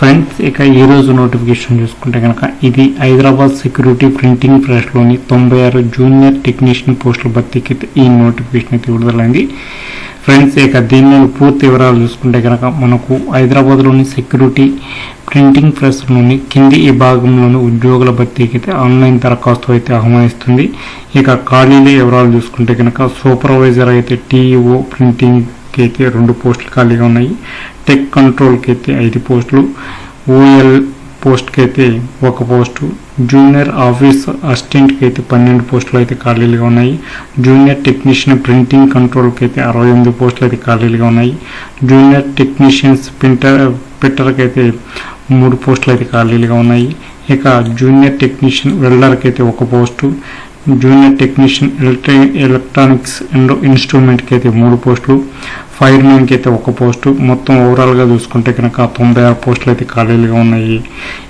Friends ఇక ఈ రోజు నోటిఫికేషన్ చూసుకుంటే కనుక ఇది హైదరాబాద్ సెక్యూరిటీ ప్రింటింగ్ ప్రెస్లోని తొంభై ఆరు జూనియర్ టెక్నీషియన్ పోస్టుల భర్తీకి ఈ నోటిఫికేషన్ అయితే విడుదలైంది. ఫ్రెండ్స్ ఇక దీనిలో పూర్తి వివరాలు చూసుకుంటే కనుక మనకు హైదరాబాద్లోని సెక్యూరిటీ ప్రింటింగ్ ప్రెస్లోని కింది ఈ భాగంలోని ఉద్యోగుల భర్తీకి అయితే ఆన్లైన్ దరఖాస్తు అయితే ఆహ్వానిస్తుంది. ఇక ఖాళీల వివరాలు చూసుకుంటే కనుక సూపర్వైజర్ అయితే టీఈఓ ప్రింటింగ్ అయితే రెండు పోస్టులు ఖాళీగా ఉన్నాయి. టెక్ కంట్రోల్కి అయితే ఐదు పోస్టులు ఓఎల్ పోస్ట్కి అయితే ఒక పోస్టు జూనియర్ ఆఫీస్ అసిస్టెంట్కి అయితే పన్నెండు పోస్టులు అయితే ఖాళీలుగా ఉన్నాయి. జూనియర్ టెక్నీషియన్ ప్రింటింగ్ కంట్రోల్కి అయితే అరవై ఎనిమిది పోస్టులు అయితే ఖాళీలుగా ఉన్నాయి. జూనియర్ టెక్నీషియన్స్ ప్రింటర్ ప్రింటర్కి అయితే మూడు పోస్టులు అయితే ఖాళీలుగా ఉన్నాయి. ఇక జూనియర్ టెక్నీషియన్ వెల్డర్కి అయితే ఒక పోస్టు జూనియర్ టెక్నీషియన్ ఎలక్ట్రి ఎలక్ట్రానిక్స్ అండ్ ఇన్స్ట్రుమెంట్కి అయితే మూడు పోస్టులు ఫైర్ మ్యాన్కి అయితే ఒక పోస్టు. మొత్తం ఓవరాల్గా చూసుకుంటే కనుక తొంభై ఆరు పోస్టులు అయితే ఖాళీలుగా ఉన్నాయి.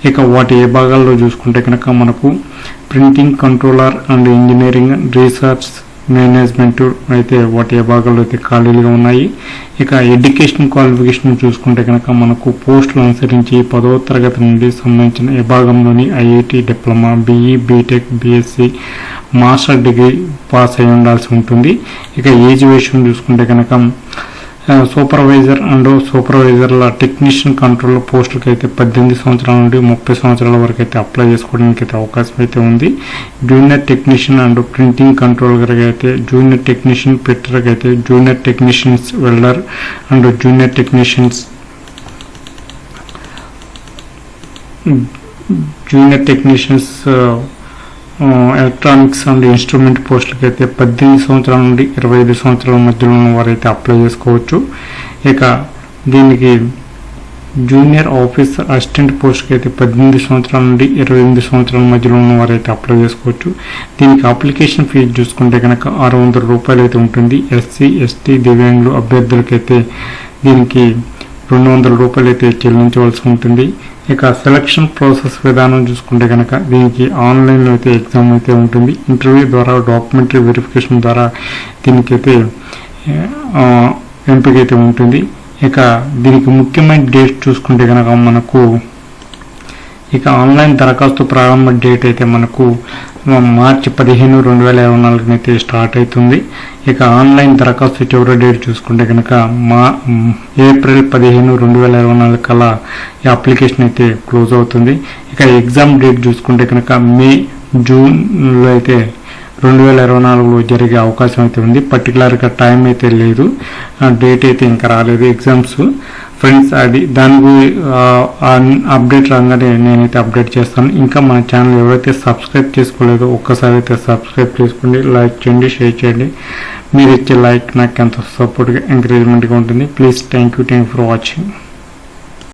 ఇక వాటి ఏ భాగాల్లో చూసుకుంటే కనుక మనకు printing controller and engineering research management అయితే వాటి ఏ భాగాల్లో అయితే ఖాళీలుగా ఉన్నాయి. ఇక ఎడ్యుకేషన్ క్వాలిఫికేషన్ చూసుకుంటే కనుక మనకు పోస్టులు అనుసరించి పదవ తరగతి నుండి సంబంధించిన విభాగంలోని IIT diploma BE BTech BSc master degree pass అయి ఉండాల్సి ఉంటుంది. ఇక ఏజ్ విషయం చూసుకుంటే కనుక సూపర్వైజర్ అండ్ సూపర్వైజర్ల టెక్నీషియన్ కంట్రోల్ పోస్టులకి అయితే పద్దెనిమిది సంవత్సరాల నుండి ముప్పై సంవత్సరాల వరకు అయితే అప్లై చేసుకోవడానికి అయితే అవకాశం అయితే ఉంది. Junior technician and printing controller అయితే జూనియర్ టెక్నీషియన్ పెట్టర్కి అయితే junior technicians welder and junior technicians junior technicians electronics and instrument పోస్టులకి అయితే పద్దెనిమిది సంవత్సరాల నుండి ఇరవై ఐదు సంవత్సరాల మధ్యలో ఉన్న వారైతే అప్లై చేసుకోవచ్చు. ఇక దీనికి జూనియర్ ఆఫీసర్ అసిస్టెంట్ పోస్ట్కి అయితే పద్దెనిమిది సంవత్సరాల నుండి ఇరవై ఎనిమిది సంవత్సరాల మధ్యలో ఉన్న వారైతే అప్లై చేసుకోవచ్చు. దీనికి అప్లికేషన్ ఫీజు చూసుకుంటే కనుక ఆరు వందల రూపాయలు అయితే ఉంటుంది. ఎస్సీ ఎస్టీ దివ్యాంగులు అభ్యర్థులకైతే దీనికి రెండు వందల రూపాయలు అయితే చెల్లించవలసి ఉంటుంది. ఇక సెలక్షన్ ప్రాసెస్ విధానం చూసుకుంటే కనుక దీనికి ఆన్లైన్లో అయితే ఎగ్జామ్ అయితే ఉంటుంది. ఇంటర్వ్యూ ద్వారా డాక్యుమెంటరీ వెరిఫికేషన్ ద్వారా దీనికైతే ఎంపిక అయితే ఉంటుంది. ఇక దీనికి ముఖ్యమైన డేట్ చూసుకుంటే కనుక మనకు ఇక ఆన్లైన్ దరఖాస్తు ప్రారంభ డేట్ అయితే మనకు మార్చి పదిహేను రెండు వేల ఇరవై నాలుగున అయితే స్టార్ట్ అవుతుంది. ఇక ఆన్లైన్ దరఖాస్తు చివరి డేట్ చూసుకుంటే కనుక మా ఏప్రిల్ పదిహేను రెండు వేల ఇరవై నాలుగు కల్లా ఈ అప్లికేషన్ అయితే క్లోజ్ అవుతుంది. ఇక ఎగ్జామ్ డేట్ చూసుకుంటే కనుక మే జూన్లో అయితే రెండు వేల ఇరవై నాలుగులో జరిగే అవకాశం అయితే ఉంది. పర్టికులర్గా టైం అయితే లేదు. డేట్ అయితే ఇంకా రాలేదు. ఎగ్జామ్స్ ఫ్రెండ్స్ అది దాని గురి- అప్డేట్ రాగానే నేనైతే అప్డేట్ చేస్తాను. ఇంకా మన ఛానల్ ఎవరైతే సబ్స్క్రైబ్ చేసుకోలేదో ఒక్కసారి అయితే సబ్స్క్రైబ్ చేసుకోండి. లైక్ చేయండి షేర్ చేయండి. మీరు ఇచ్చే లైక్ నాకు ఎంతో సపోర్ట్గా ఎంకరేజ్మెంట్గా ఉంటుంది. Please thank you thank for watching